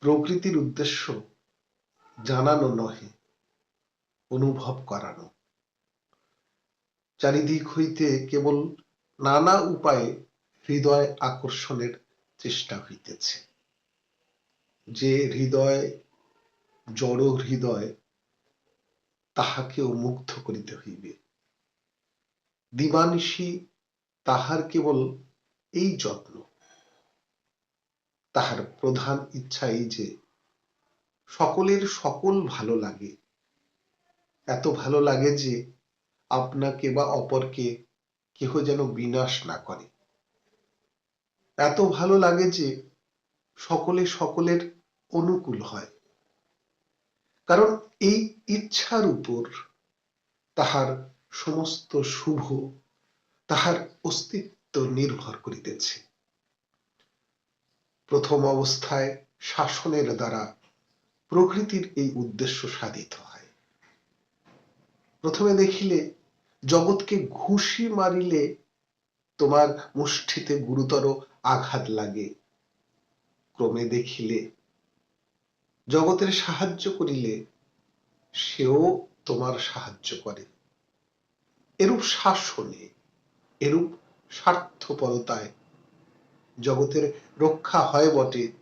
প্রকৃতির উদ্দেশ্য জানানো নহে, অনুভব করানো। চারিদিক হইতে কেবল নানা উপায়ে হৃদয় আকর্ষণের চেষ্টা হইতেছে। যে হৃদয়, জড় হৃদয়, তাহাকেও মুগ্ধ করিতে হইবে। দিবানিশি তাহার কেবল এই যত্ন। তাহার প্রধান ইচ্ছা এই যে সকলের সকল ভালো লাগে। এত ভালো লাগে যে আপনাকে বা অপরকে কেহ যেন বিনাশ না করে। এত ভালো লাগে যে সকলে সকলের অনুকূল হয়। কারণ এই ইচ্ছার উপর তাহার সমস্ত শুভ তাহার অস্তিত্ব নির্ভর করিতেছে। প্রথম অবস্থায় শাসনের দ্বারা প্রকৃতির এই উদ্দেশ্য সাধিত হয়। প্রথমে দেখিলে জগৎকে ঘুষি মারিলে তোমার মুষ্টিতে গুরুতর আঘাত লাগে। ক্রমে দেখিলে জগতের সাহায্য করিলে সেও তোমার সাহায্য করে। এরূপ শাসনে, এরূপ স্বার্থপরতায় জগতের রক্ষা হয় বটে,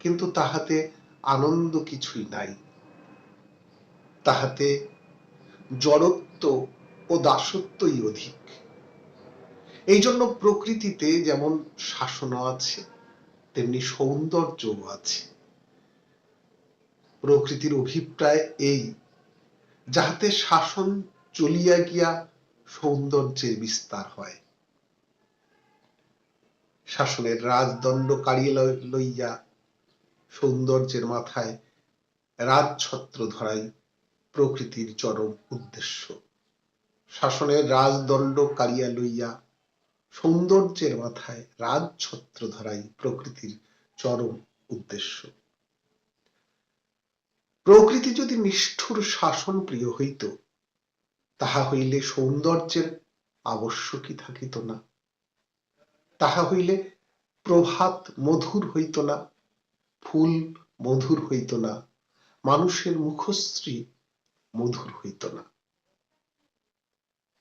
কিন্তু তাহাতে আনন্দ কিছুই নাই। তাহাতে জড়ত্ব ও দাসত্বই অধিক। এই জন্য প্রকৃতিতে যেমন শাসন আছে, তেমনি সৌন্দর্যও আছে। প্রকৃতির অভিপ্রায় এই, যাহাতে শাসন চলিয়া গিয়া সৌন্দর্যের বিস্তার হয়। শাসনের রাজদণ্ড কাড়িয়ে লইয়া সৌন্দর্যের মাথায় রাজছত্র ধরাই প্রকৃতির চরম উদ্দেশ্য। শাসনের রাজদণ্ড কাড়িয়া লইয়া সৌন্দর্যের মাথায় রাজছত্র ধরাই প্রকৃতির চরম উদ্দেশ্য। প্রকৃতি যদি নিষ্ঠুর শাসন প্রিয় হইত, তাহা হইলে সৌন্দর্যের আবশ্যকই থাকিত না। তাহা হইলে প্রভাত মধুর হইত না, ফুল মধুর হইত না, মানুষের মুখশ্রী মধুর হইত না।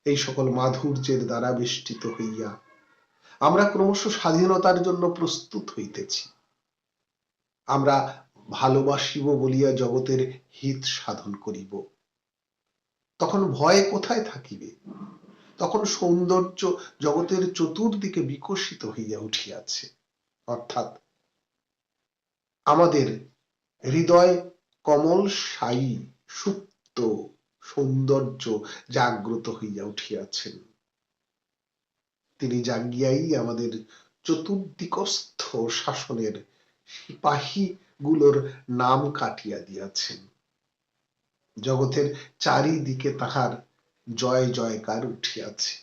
এই সকল মাধুর্যের দ্বারা বেষ্টিত হইয়া আমরা ক্রমশ স্বাধীনতার জন্য প্রস্তুত হইতেছি। আমরা ভালোবাসিব বলিয়া জগতের হিত সাধন করিব। তখন ভয় কোথায় থাকিবে? তখন সৌন্দর্য জগতের চতুর্দিকে বিকশিত হইয়া উঠিয়াছে। অর্থাৎ আমাদের হৃদয় কমল সাই সুপ্ত সৌন্দর্য জাগ্রত হইয়া উঠিয়াছেন। তিনি জাগিয়াই আমাদের চতুর্দিকস্থ শাসনের সিপাহী গুলোর নাম কাটিয়া দিয়াছেন। জগতের চারিদিকে তাহার জয় জয়কার উঠিয়াছে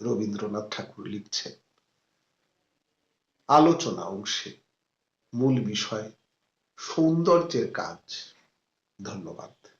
রবীন্দ্রনাথ ঠাকুর লিখছেন আলোচনা অংশে মূল বিষয় সৌন্দর্যের কাজ। ধন্যবাদ।